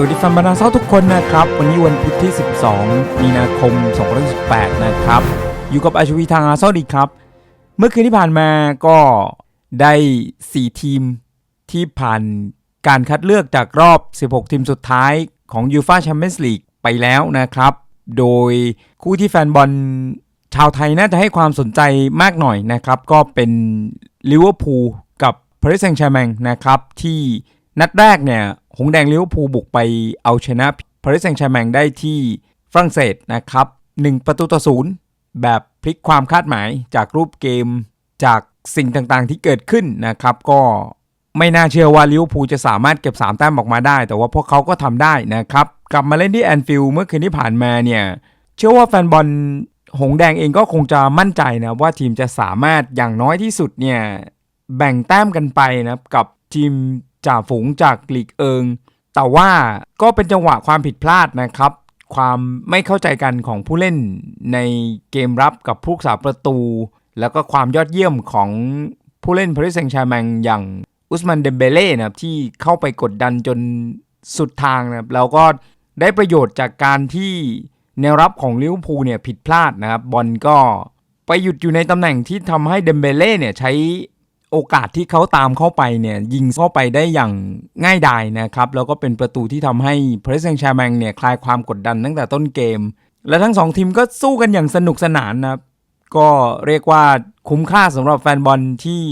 สวัสดีแฟนบอลนาเซาทุกคนนะครับ วันนี้วันพุธที่ 12 มีนาคม 2018 นะครับ อยู่กับอาชวีทางอาเซาดีครับ เมื่อคืนที่ผ่านมาก็ได้ 4 ทีมที่ผ่านการคัดเลือกจากรอบ 16 ทีมสุดท้ายของยูฟาแชมเปี้ยนส์ลีกไปแล้วนะครับ โดยคู่ที่แฟนบอลชาวไทยน่าจะให้ความสนใจมากหน่อยนะครับ ก็เป็นลิเวอร์พูลกับปารีสแซงต์แชร์แมงนะครับที่นัดแรกเนี่ย หงแดงลิเวอร์พูลบุกไปเอาชนะปารีสแซงต์แชร์แมงได้ที่ฝรั่งเศสนะครับ 1 ประตูต่อศูนย์แบบพลิกความคาดหมายจากรูปเกมจากสิ่งต่างๆที่เกิดขึ้นนะครับ ก็ไม่น่าเชื่อว่าลิเวอร์พูลจะสามารถเก็บ 3 แต้มออกมาได้ แต่ว่าพวกเขาก็ทำได้นะครับ กลับมาเล่นที่แอนฟิลด์เมื่อคืนที่ผ่านมาเนี่ย เชื่อว่าแฟนบอลหงแดงเองก็คงจะมั่นใจนะ ว่าทีมจะสามารถอย่างน้อยที่สุดเนี่ย แบ่งแต้มกันไปนะครับกับทีม จ่าฝูงจากลีกเอิง แต่ว่าก็เป็นจังหวะความผิดพลาดนะครับ ความไม่เข้าใจกันของผู้เล่นในเกมรับกับผู้รักษาประตู แล้วก็ความยอดเยี่ยมของผู้เล่นพาริสแซงต์แชร์แมงอย่างอุสมันเดมเบเล่นะครับที่เข้าไปกดดันจนสุดทางนะครับแล้วก็ได้ประโยชน์จากการที่แนวรับของลิเวอร์พูลเนี่ยผิดพลาดนะครับบอลก็ไปหยุดอยู่ในตำแหน่งที่ทำให้เดมเบเล่เนี่ยใช้ โอกาสที่เขาตามเข้าไปเนี่ยยิงเข้าไปได้อย่างง่ายดายนะครับ แล้วก็เป็นประตูที่ทำให้พรสแซงชร์แมงเนี่ยคลายความกดดันตั้งแต่ต้นเกม และทั้งสองทีมก็สู้กันอย่างสนุกสนานนะครับก็เรียกว่าคุ้มค่าสำหรับแฟนบอลที่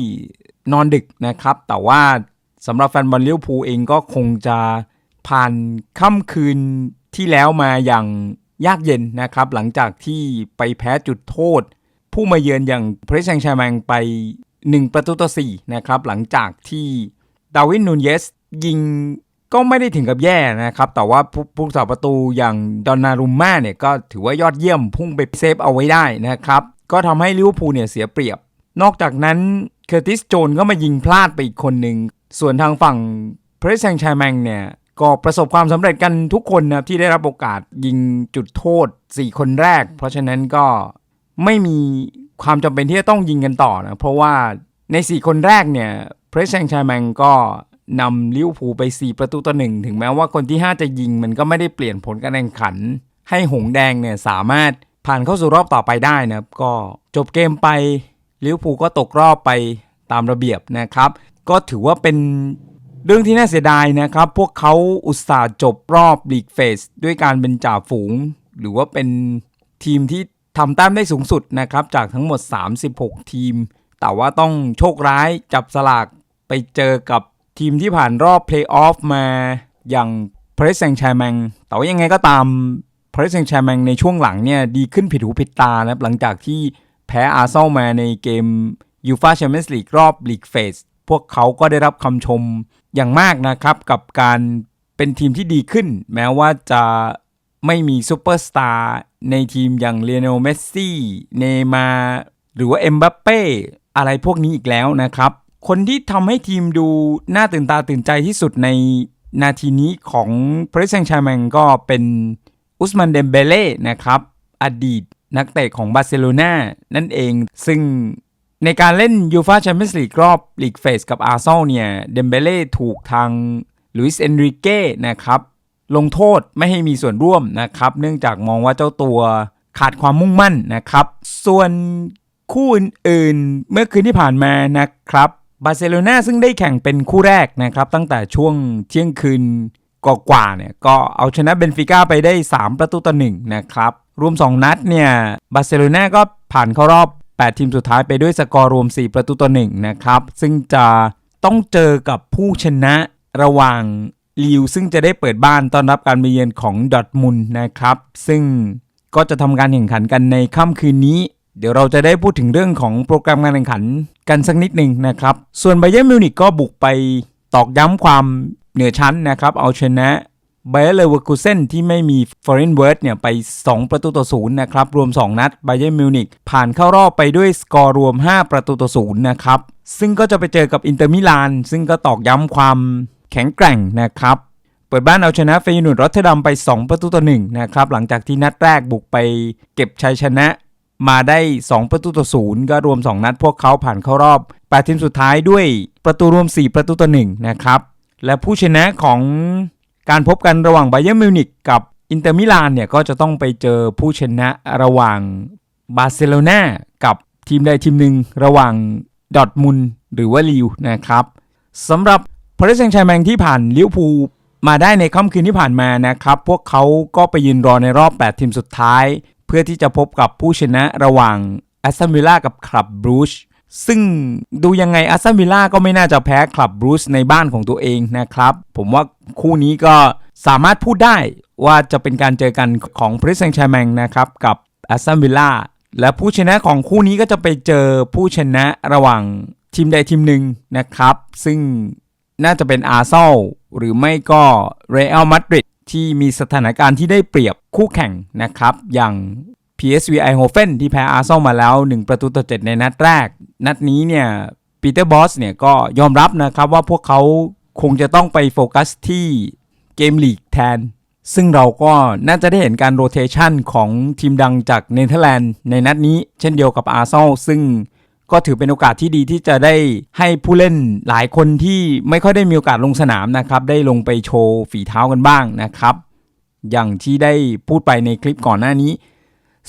นอนดึกนะครับ แต่ว่าสำหรับแฟนบอลลิเวอร์พูลเองก็คงจะผ่านค่ำคืนที่แล้วมาอย่างยากเย็นนะครับ หลังจากที่ไปแพ้จุดโทษ ผู้มาเยือนอย่างพริสแซงชาแมงไป 1 ประตูต่อ4นะครับหลังจากที่ดาวินนูนเยสยิงก็ไม่ได้ถึงกับแย่นะครับ แต่ว่าผู้สาประตูอย่างดอนนารุมม่าเนี่ยก็ถือว่ายอดเยี่ยมพุ่งไปเซฟเอาไว้ได้นะครับ ก็ทำให้ลิเวอร์พูลเนี่ยเสียเปรียบ นอกจากนั้นเคอร์ติสโจนก็มายิงพลาดไปอีกคนหนึ่ง ส่วนทางฝั่งเพรสแซงชายแมงเนี่ยก็ประสบความสำเร็จกันทุกคนนะที่ได้รับโอกาสยิงจุดโทษ 4 คนแรก เพราะฉะนั้นก็ไม่มี ความจำเป็นที่จะต้องยิงกันต่อนะ เพราะว่าใน 4 คนแรกเนี่ยเพรสแซงชายแมงก็นำลิเวอร์พูลไป 4 ประตูต่อหนึ่งถึงแม้ว่าคนที่ 5 จะยิงมันก็ไม่ได้เปลี่ยนผลการแข่งขัน ให้หงแดงเนี่ยสามารถผ่านเข้าสู่รอบต่อไปได้นะครับก็จบเกมไปลิเวอร์พูลก็ตกรอบไปตามระเบียบนะครับ ก็ถือว่าเป็นเรื่องที่น่าเสียดายนะครับ พวกเขาอุตส่าห์จบรอบลีกเฟสด้วยการเป็นจ่าฝูง หรือว่าเป็นทีมที่ ทำแต้มได้สูงสุดนะครับจากทั้งหมด 36 ทีม แต่ว่าต้องโชคร้ายจับสลากไปเจอกับทีมที่ผ่านรอบเพลย์ออฟมาอย่างพรสแซงแชร์แมงแต่ว่ายังไงก็ตามพรสแซงแชร์แมงในช่วงหลังเนี่ยดีขึ้นผิดหูผิดตานะครับหลังจากที่แพ้อาร์เซนอลมาในเกมยูฟาแชมเปี้ยนส์ลีกรอบลีกเฟสพวกเขาก็ได้รับคำชมอย่างมากนะครับกับการเป็นทีมที่ดีขึ้น แม้ว่าจะไม่มีซูเปอร์สตาร์ ในทีมอย่างเลโอนลเมสซี่ เนมา หรือว่าเอ็มบัปเป้ อะไรพวกนี้อีกแล้วนะครับ คนที่ทำให้ทีมดูน่าตื่นตาตื่นใจที่สุดในนาทีนี้ของพริสแซงชาแมงก็เป็นอุสมันเดมเบเล่นะครับ อดีตนักเตะของบาร์เซโลนานั่นเอง ซึ่งในการเล่นยูฟาแชมเปี้ยนส์ลีกรอบลีกเฟสกับอาร์เซนอลเนี่ย เดมเบเล่ถูกทางลุยส์เอนริเก้นะครับ ลงโทษไม่ให้มีส่วนร่วมนะครับ เนื่องจากมองว่าเจ้าตัวขาดความมุ่งมั่นนะครับ ส่วนคู่อื่นๆ เมื่อคืนที่ผ่านมานะครับบาร์เซโลนาซึ่งได้แข่งเป็นคู่แรกนะครับ ตั้งแต่ช่วงเที่ยงคืนกว่าเนี่ยก็เอาชนะเบนฟิก้าไปได้ 3 ประตูต่อ1นะครับ รวม 2 นัดเนี่ยบาร์เซโลนาก็ผ่านเข้ารอบ 8 ทีมสุดท้ายไปด้วยสกอร์รวม 4 ประตูต่อ1นะครับ ซึ่งจะต้องเจอกับผู้ชนะระหว่าง ลิวซึ่งจะได้เปิดบ้านต้อนรับการมาเยือนของดอทมุนนะครับ ซึ่งก็จะทำการแข่งขันกันในค่ำคืนนี้ เดี๋ยวเราจะได้พูดถึงเรื่องของโปรแกรมการแข่งขันกันสักนิดหนึ่งนะครับ ส่วนไบเย r n มิวนิกก็บุกไปตอกย้ำความเหนือชั้นนะครับ เอาชนะไบเอร์เลเวอร์คูเซนที่ไม่มีฟอร์เรนเวิร์ดเนี่ยไป 2 ประตูต่อศูนย์นะครับ รวม 2 นัดไบเย r n มิวนิกผ่านเข้ารอบไปด้วยสกอร์รวม 5 ประตูต่อศูนย์นะครับ ซึ่งก็จะไปเจอกับอินเตอร์มิลานซึ่งก็ตอกย้ำความ ข็งแกร่งนะครับเปิดบ้านเอาชนะเฟยนูดรอตเทอร์ดัมไป 2 ประตูต่อ1นะครับหลังจากที่นัดแรกบุกไปเก็บชัยชนะมาได้ 2 ประตูต่อศูนย์ก็รวม 2 นัดพวกเขาผ่านเข้ารอบ8ทีมสุดท้ายด้วยประตูรวม 4 ประตูต่อ1นะครับและผู้ชนะของการพบกันระหว่างไบเย r n มิวนิกกับอินเตอร์มิลานเนี่ยก็จะต้องไปเจอผู้ชนะระหว่างบาร์เซโลนากับทีมใดทีมหนึ่งระหว่างดอทมุนหรือว่าลิวนะครับสำหรับ พริสแซงชร์แมงที่ผ่านลิเวอร์พูลมาได้ในค่ำคืนที่ผ่านมานะครับ พวกเขาก็ไปยืนรอในรอบ 8 ทีมสุดท้าย เพื่อที่จะพบกับผู้ชนะระหว่างแอสตันวิลล่ากับคลับบรูชซึ่งดูยังไงแอสตันวิลล่าก็ไม่น่าจะแพ้คลับบรูชในบ้านของตัวเองนะครับ ผมว่าคู่นี้ก็สามารถพูดได้ว่าจะเป็นการเจอกันของพริสแซงชร์แมงนะครับกับแอสตันวิลล่าและผู้ชนะของคู่นี้ก็จะไปเจอผู้ชนะระหว่างทีมใดทีมหนึ่งนะครับ ซึ่ง น่าจะเป็นอาร์เซลหรือไม่ก็เรอัลมาดริดที่มีสถานการณ์ที่ได้เปรียบคู่แข่งนะครับ อย่าง PSV Eindhoven ที่แพ้อาร์เซนอลมาแล้ว 1 ประตูต่อ 7 ในนัดแรก นัดนี้เนี่ยปีเตอร์บอสเนี่ยก็ยอมรับนะครับว่าพวกเขาคงจะต้องไปโฟกัสที่เกมลีกแทน ซึ่งเราก็น่าจะได้เห็นการโรเทชันของทีมดังจากเนเธอร์แลนด์ในนัดนี้ เช่นเดียวกับอาร์เซนอลซึ่ง ก็ถือเป็นโอกาสที่ดีที่จะได้ให้ผู้เล่นหลายคนที่ไม่ค่อยได้มีโอกาสลงสนามนะครับ ได้ลงไปโชว์ฝีเท้ากันบ้างนะครับ อย่างที่ได้พูดไปในคลิปก่อนหน้านี้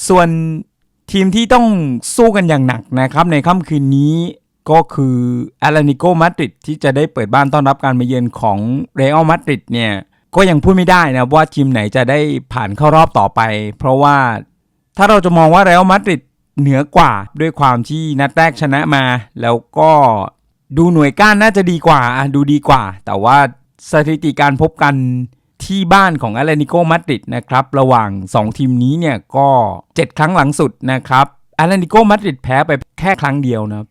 ส่วนทีมที่ต้องสู้กันอย่างหนักนะครับ ในค่ำคืนนี้ก็คือแอตเลติโกมาดริดที่จะได้เปิดบ้านต้อนรับการมาเยือนของเรอัลมาดริดเนี่ยก็ยังพูดไม่ได้นะว่าทีมไหนจะได้ผ่านเข้ารอบต่อไป เพราะว่าถ้าเราจะมองว่าเรอัลมาดริด เหนือกว่าด้วยความที่นัดแรกชนะมา แล้วก็ดูหน่วยก้านน่าจะดีกว่าอะดูดีกว่า แต่ว่าสถิติการพบกันที่บ้านของอตเลติโกมาดริดนะครับ ระหว่าง 2 ทีมนี้เนี่ยก็ 7 ครั้งหลังสุดนะครับอตเลติโกมาดริดแพ้ไปแค่ครั้งเดียวนะ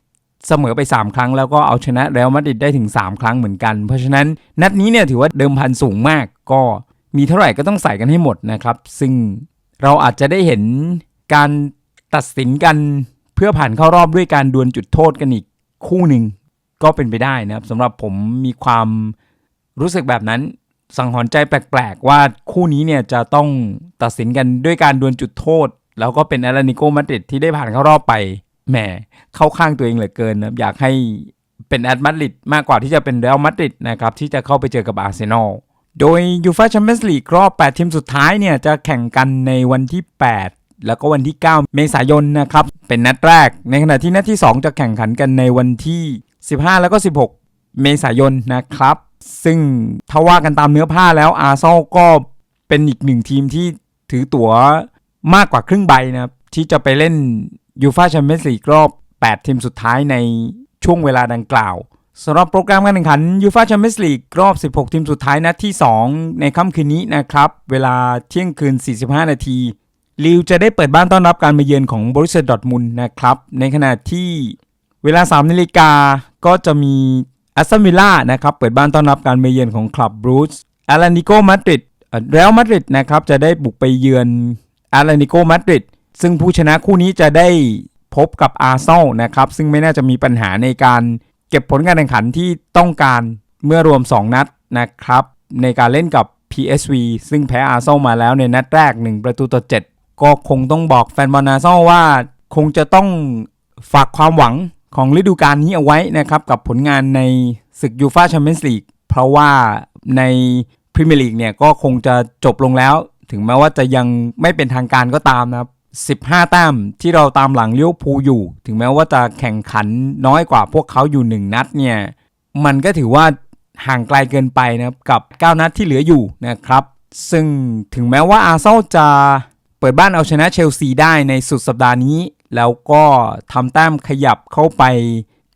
เสมอไป 3 ครั้งแล้วก็เอาชนะเรอัลมาดริดได้ถึง 3 ครั้งเหมือนกัน เพราะฉะนั้นนัดนี้เนี่ยถือว่าเดิมพันสูงมาก ก็มีเท่าไหร่ก็ต้องใส่กันให้หมดนะครับ ซึ่งเราอาจจะได้เห็นการ ตัดสินกันเพื่อผ่านเข้ารอบด้วยการดวลจุดโทษกันอีกคู่หนึ่งก็เป็นไปได้นะครับสำหรับผมมีความรู้สึกแบบนั้น สังหรณ์ใจแปลกๆ ว่าคู่นี้เนี่ยจะต้องตัดสินกันด้วยการดวลจุดโทษ แล้วก็เป็นแอตเลติโกมาดริดที่ได้ผ่านเข้ารอบไปแหมเข้าข้างตัวเองเหลือเกินนะอยากให้เป็นแอตมาดริดมากกว่าที่จะเป็นเรอัลมาดริดนะครับที่จะเข้าไปเจอกับอาร์เซนอลโดยยูฟาแชมเปี้ยนส์ลีกรอบ 8 ทีมสุดท้ายเนี่ยจะแข่งกันในวันที่ 8 แล้วก็วันที่ 9 เมษายนนะครับ เป็นนัดแรก ในขณะที่นัดที่ 2 จะแข่งขันกันในวันที่ 15 แล้วก็ 16 เมษายนนะครับ ซึ่งถ้าว่ากันตามเนื้อผ้าแล้วอาร์เซนอลก็เป็นอีกหนึ่งทีมที่ถือตั๋วมากกว่าครึ่งใบนะครับ ที่จะไปเล่นยูฟาแชมเปี้ยนส์ลีกรอบ 8 ทีมสุดท้ายในช่วงเวลาดังกล่าวสำหรับโปรแกรมการแข่งขันยูฟาแชมเปี้ยนส์ลีกรอบ 16 ทีมสุดท้ายนัดที่ 2 ในค่ำคืนนี้นะครับ เวลาเที่ยงคืน 45 นาที ลิวจะได้เปิดบ้านต้อนรับการมาเยือนของบริษัทดอทมุนนะครับ ในขณะที่เวลา 3นาฬิกาก็จะมีแอสตันวิลล่านะครับ เปิดบ้านต้อนรับการมาเยือนของคลับบรูซแอตเลติโกมาดริดเรอัลมาดริดนะครับ จะได้บุกไปเยือนแอตเลติโกมาดริดซึ่งผู้ชนะคู่นี้จะได้พบกับอาร์เซนอลนะครับ ซึ่งไม่น่าจะมีปัญหาในการเก็บผลการแข่งขันที่ต้องการเมื่อรวม 2 นัดนะครับ ในการเล่นกับ PSV ซึ่งแพ้อาร์เซนอลมาแล้วในนัดแรก 1 ประตูต่อ 7 ก็คงต้องบอกแฟนบอลอาซนอว่าคงจะต้องฝากความหวังของฤดูกาลนี้เอาไว้นะครับ กับผลงานในศึกยูฟาแชมเปี้ยนส์ลีกเพราะว่าในพรีเมียร์ลีกเนี่ยก็คงจะจบลงแล้ว ถึงแม้ว่าจะยังไม่เป็นทางการก็ตามนะครับ15แต้มที่เราตามหลังเลิเวอร์พูอยู่ ถึงแม้ว่าจะแข่งขันน้อยกว่าพวกเขาอยู่ 1 นัดเนี่ยมันก็ถือว่าห่างไกลเกินไปนะครับกับ 9 นัดที่เหลืออยู่นะครับ ซึ่งถึงแม้ว่าอาร์เซนอลจะ เปิดบ้านเอาชนะเชลซีได้ในสุดสัปดาห์นี้ แล้วก็ทำแต้มขยับเข้าไป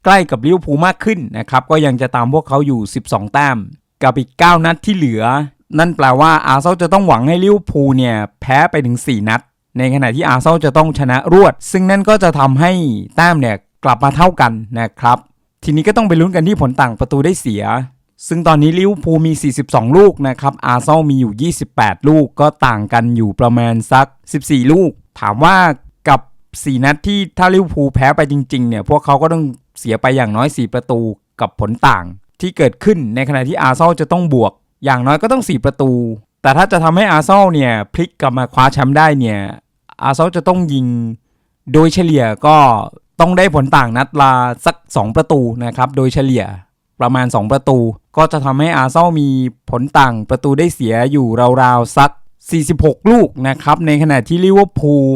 ใกล้กับลิเวอร์พูลมากขึ้นนะครับ ก็ยังจะตามพวกเขาอยู่ 12 แต้ม กับอีก 9 นัดที่เหลือ นั่นแปลว่าอาร์เซนอลจะต้องหวังให้ลิเวอร์พูลเนี่ยแพ้ไปถึง 4 นัด ในขณะที่อาร์เซนอลจะต้องชนะรวด ซึ่งนั่นก็จะทำให้แต้มเนี่ยกลับมาเท่ากันนะครับ ทีนี้ก็ต้องไปลุ้นกันที่ผลต่างประตูได้เสีย ซึ่งตอนนี้ลิเวอร์พูลมี 42 ลูกนะครับ อาร์เซนอลมีอยู่ 28 ลูกก็ต่างกันอยู่ประมาณสัก 14 ลูก ถามว่ากับ 4 นัดที่ถ้าลิเวอร์พูลแพ้ไปจริงๆเนี่ย พวกเขาก็ต้องเสียไปอย่างน้อย 4 ประตูกับผลต่างที่เกิดขึ้นในขณะที่อาร์เซนอลจะต้องบวก อย่างน้อยก็ต้อง 4 ประตู แต่ถ้าจะทำให้อาร์เซนอลเนี่ยพลิกกลับมาคว้าแชมป์ได้เนี่ย อาร์เซนอลจะต้องยิง โดยเฉลี่ยก็ต้องได้ผลต่างนัดละสัก 2 ประตูนะครับ โดยเฉลี่ย ประมาณ 2 ประตู ก็จะทำให้อาร์เซนอลมีผลต่างประตูได้เสียอยู่ราวๆสัก 46 ลูกนะครับ ในขณะที่ลิเวอร์พูล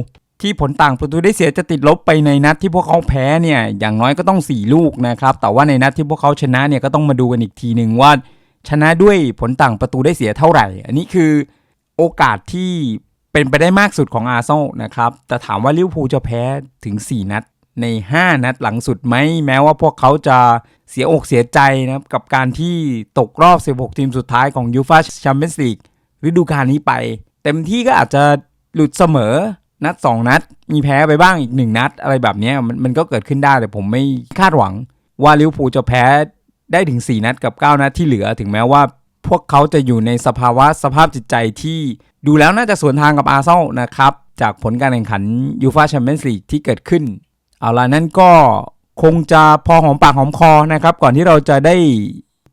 ที่ผลต่างประตูได้เสียจะติดลบไปในนัดที่พวกเขาแพ้เนี่ยอย่างน้อยก็ต้อง 4 ลูกนะครับ แต่ว่าในนัดที่พวกเขาชนะเนี่ยก็ต้องมาดูกันอีกทีหนึ่งว่า ชนะด้วยผลต่างประตูได้เสียเท่าไหร่ อันนี้คือโอกาสที่เป็นไปได้มากสุดของอาร์เซนอลนะครับ แต่ถามว่าลิเวอร์พูลจะแพ้ถึง 4 นัดใน 5 นัดหลังสุดไหมแม้ว่าพวกเขาจะ เสียอกเสียใจนะครับกับการที่ตกรอบ 16 ทีมสุดท้ายของยูฟาแชมเปี้ยนส์ลีกฤดูกาลนี้ไป เต็มที่ก็อาจจะหลุดเสมอนัด 2 นัด มีแพ้ไปบ้างอีก 1 นัด อะไรแบบนี้มันมันก็เกิดขึ้นได้แต่ผมไม่คาดหวัง ว่าลิเวอร์พูลจะแพ้ได้ถึง 4 นัดกับ 9 นัดที่เหลือถึงแม้ว่า พวกเขาจะอยู่ในสภาวะสภาพจิตใจที่ดูแล้วน่าจะสวนทางกับอาร์เซนอลนะครับ จากผลการแข่งขันยูฟาแชมเปี้ยนส์ลีกที่เกิดขึ้น เอาล่ะนั่นก็ คงจะพอหอมปากหอมคอนะครับ ก่อนที่เราจะได้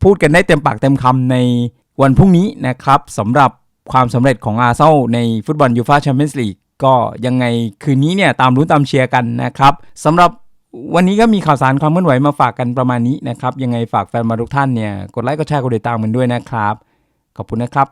พูดกันได้เต็มปากเต็มคำในวันพรุ่งนี้นะครับสำหรับความสำเร็จของอาร์เซนอลในฟุตบอลยูฟาแชมเปี้ยนส์ลีกก็ยังไงคืนนี้เนี่ยตามรู้นตามเชียร์กันนะครับสำหรับวันนี้ก็มีข่าวสารความเคลื่อนไหวมาฝากกันประมาณนี้นะครับ ยังไงฝากแฟนมาทุกท่านเนี่ย กดไลค์กดแชร์กดติดตามกันด้วยนะครับ ขอบคุณนะครับ